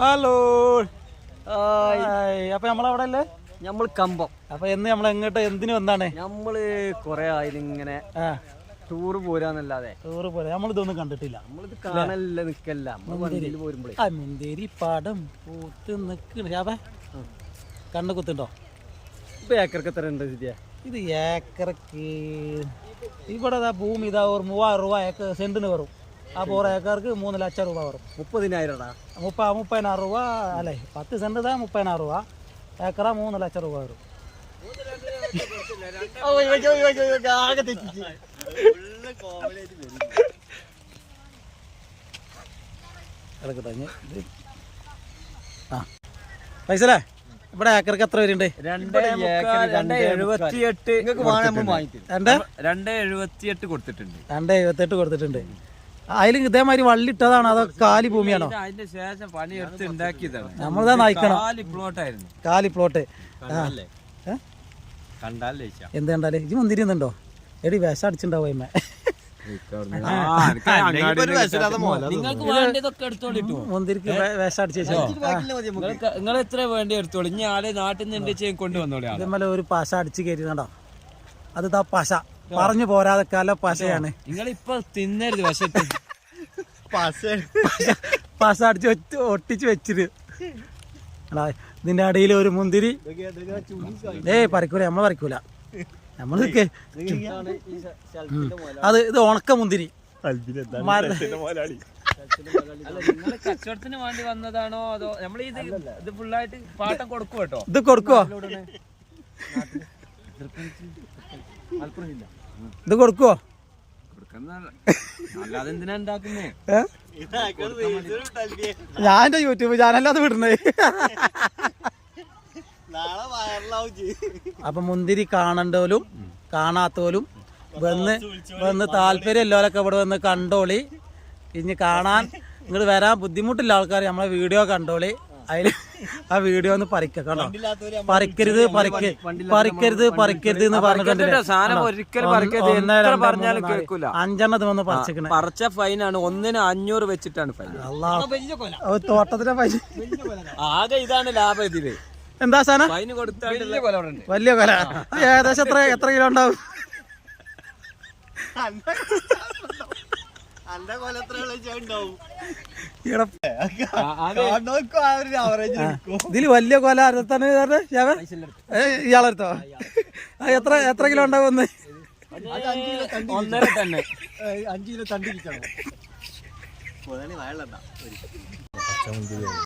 Hello അപ്പൊ നമ്മളവിടെ അല്ലേ നമ്മൾ കമ്പം. അപ്പൊ എന്ന് നമ്മൾ എങ്ങോട്ട് എന്തിനു വന്നാണ്? നമ്മൾ കൊറേ ആയി ടൂർ പോരാന്നല്ലാതെ. ടൂറ് നമ്മൾ നമ്മളിതൊന്നും കണ്ടിട്ടില്ല. നമ്മളിത് കാണല്ല നിക്കല്ല വണ്ടിയിൽ പോരുമ്പോഴേ ആ മുന്തേരി പാടം പൂത്ത് നിക്കണേ. ഷാബേ കണ്ണ് കുത്തുണ്ടോ ഇപ്പൊ ഏക്കർക്ക് എത്ര ഉണ്ട് സ്ഥിതിയാ ഇത് ഏക്കറക്ക് ഇവിടെ ഭൂമി ഇതാ ഒരു മൂവായിരം രൂപ ഏക്കർ സെന്റിന് വരും. അപ്പോൾ ഒരു ഏക്കർക്ക് മൂന്ന് ലക്ഷം രൂപ വരും. മുപ്പതിനായിരം മുപ്പ മുപ്പതിനായിരം രൂപ അല്ലേ? പത്ത് സെന്റ് താ മുപ്പതിനായിരം രൂപ. ഏക്കറ മൂന്ന് ലക്ഷം രൂപ വരും. ആ. പൈസല്ലേ ഇവിടെ ഏക്കർക്ക് എത്ര വരുന്നുണ്ട് രണ്ടേ എഴുപത്തിയെട്ട് കൊടുത്തിട്ടുണ്ട്. രണ്ട് എഴുപത്തിയെട്ട് കൊടുത്തിട്ടുണ്ട്. അതിൽ ഇതേമാതിരി വള്ളിട്ടതാണ് അതോ കാലി ഭൂമിയാണോ? അതിന്റെ ശേഷം പണിയെടുത്ത് ഉണ്ടാക്കിയതാണ്. നമ്മളിതാ നയിക്കണം. കാലി പ്ലോട്ടായിരുന്നു. കാലി പ്ലോട്ട്? കണ്ടാലേ? എന്ത് കണ്ടാലേ? ഇജ്ജ് മുന്തിരി നിന്നുണ്ടോ എടി വിഷം അടിച്ചിണ്ടാവും അമ്മ മുന്തിരിക്ക് വിഷം അടിച്ചു നിങ്ങൾ എത്ര വേണ്ടി എടുത്തോളൂ ഇനി ആളെ നാട്ടിൽ നിന്ന് കൊണ്ടുവന്നോളൂ ഒരു പശ അടിച്ച് കയറ്റിണ്ടോ അത് പശ. പറഞ്ഞു പോരാതെ കല പശയാണ്. നിങ്ങൾ ഇപ്പൊ തിന്നരുത് പശ. പശ അടിച്ച് ഒറ്റ ഒട്ടിച്ച് വെച്ചിട്ട്. ഇതിന്റെ അടിയിൽ ഒരു മുന്തിരി. ഏയ് പറിക്കൂല നമ്മൾ പറിക്കൂല. നമ്മൾ അത് ഇത് ഉണക്ക മുന്തിരി. കച്ചവടത്തിന് വേണ്ടി വന്നതാണോ അതോ നമ്മൾ ഇത് ഇത് ഫുള്ളായിട്ട് പാട്ടം കൊടുക്കും കേട്ടോ ഇത് കൊടുക്കോ ഇത് കൊടുക്കോ അല്ലാതെ എന്തിനാ ഉണ്ടാക്കുന്നേ? ഏ? ഞാൻ എന്റെ യൂട്യൂബ് ചാനലത് വിടണേ. അപ്പൊ മുന്തിരി കാണണ്ടോലും കാണാത്തോലും വന്ന് വന്ന് താല്പര്യം എല്ലാവരൊക്കെ ഇവിടെ വന്ന് കണ്ടോളി. ഇനി കാണാൻ ഇങ്ങോട്ട് വരാൻ ബുദ്ധിമുട്ടില്ല ആൾക്കാർ നമ്മളെ വീഡിയോ കണ്ടോളി. അതിൽ ആ വീഡിയോ ഒന്ന് പറിക്ക കണ്ടോ പറിക്കരുത് പറിക്ക പറിക്കരുത് പറിക്കരുത് എന്ന് പറഞ്ഞിട്ടുണ്ട്. അഞ്ചെണ്ണത് വന്ന് പറിച്ചിക്കണേ. പറിച്ച ഫൈനാണ്. ഒന്നിന് അഞ്ഞൂറ് വെച്ചിട്ടാണ് ഫൈൻ. തോട്ടത്തിലെ ഫൈൻ. ആകെ ഇതാണ് ലാഭം ഇതിൽ. എന്താ സാധനം? വലിയ കൊല ഏകദേശം എത്ര എത്ര കിലോ ഉണ്ടാവും? അന്റെ കൊല എത്ര ഉണ്ടാവും? ഇതിൽ വലിയ കൊല അറുത്താണ് ഇയാളെടുത്തോ ആ, എത്ര എത്ര കിലോ ഉണ്ടാവും ഒന്ന് ഒന്നര തന്നെ അഞ്ചു കിലോ തണ്ടി കിട്ടണം